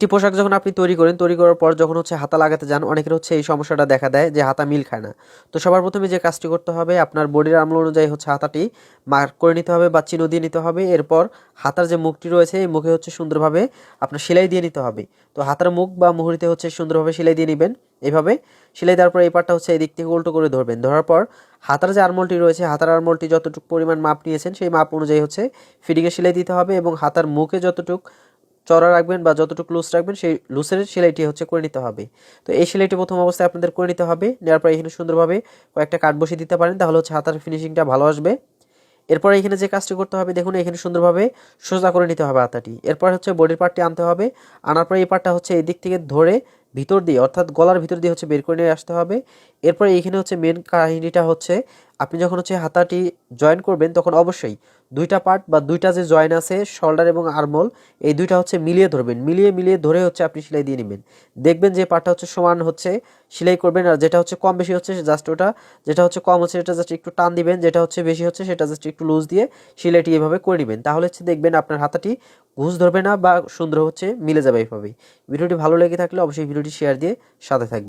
একটি পোশাক যখন আপনি তৈরি করেন, তৈরি করার পর যখন হচ্ছে হাতা লাগাতে যান, অনেকের হচ্ছে এই সমস্যাটা দেখা দেয় যে হাতা মিল খায় না। তো সবার প্রথমে যে কাজটি করতে হবে, আপনার বডির আমল অনুযায়ী হচ্ছে হাতাটি মার্ক করে নিতে হবে বা চিহ্ন দিয়ে নিতে হবে। এরপর হাতার যে মুখটি রয়েছে, এই মুখে হচ্ছে সুন্দরভাবে আপনার সেলাই দিয়ে নিতে হবে। তো হাতার মুখ বা মুহুরিতে হচ্ছে সুন্দরভাবে সেলাই দিয়ে নেবেন। এইভাবে সেলাই দেওয়ার পর এই পাটটা হচ্ছে এই দিক থেকে উল্টো করে ধরবেন। ধরার পর হাতার যে আরমোলটি রয়েছে, হাতার আরমোলটি যতটুকু পরিমাণ মাপ নিয়েছেন, সেই মাপ অনুযায়ী হচ্ছে ফিডিংয়ে সেলাই দিতে হবে এবং হাতার মুখে যতটুকু চড়া রাখবেন বা যতটুকু লুজ রাখবেন, সেই লুসের সেলাইটি হচ্ছে করে নিতে হবে। তো এই সেলাইটি প্রথম অবস্থায় আপনাদের করে নিতে হবে। নেওয়ার পর এখানে সুন্দরভাবে কয়েকটা কাট বসিয়ে দিতে পারেন, তাহলে হচ্ছে হাতার ফিনিশিংটা ভালো আসবে। এরপর এখানে যে কাজটি করতে হবে, দেখুন এখানে সুন্দরভাবে সোজা করে নিতে হবে হাতাটি। এরপর হচ্ছে বডির পার্টটি আনতে হবে। আনার পরে এই পার্টটা হচ্ছে এই দিক থেকে ধরে ভিতর দিয়ে, অর্থাৎ গলার ভিতর দিয়ে হচ্ছে বের করে নিয়ে আসতে হবে। এরপরে এইখানে হচ্ছে মেন কাহিনীটা হচ্ছে আপনি যখন হচ্ছে হাতাটি জয়েন করবেন, তখন অবশ্যই দুইটা পার্ট বা দুইটা যে জয়েন আছে শোল্ডার এবং আরমোল এই দুইটা হচ্ছে মিলিয়ে ধরবেন। মিলিয়ে মিলিয়ে ধরে হচ্ছে আপনি সেলাই দিয়ে নেবেন। দেখবেন যে পার্টটা হচ্ছে সমান হচ্ছে সেলাই করবেন আর যেটা হচ্ছে কম বেশি হচ্ছে জাস্ট ওটা, যেটা হচ্ছে কম হচ্ছে সেটা জাস্ট একটু টান দিবেন, যেটা হচ্ছে বেশি হচ্ছে সেটা জাস্ট একটু লুজ দিয়ে সেলাইটি এভাবে করে নেবেন। তাহলে হচ্ছে দেখবেন আপনার হাতাটি ঘুষ ধরবে না বা সুন্দর হচ্ছে মিলে যাবে এইভাবেই ভিডিওটি ভালো লেগে থাকলে অবশ্যই ভিডিওটি শেয়ার দিয়ে সাথে থাকবেন।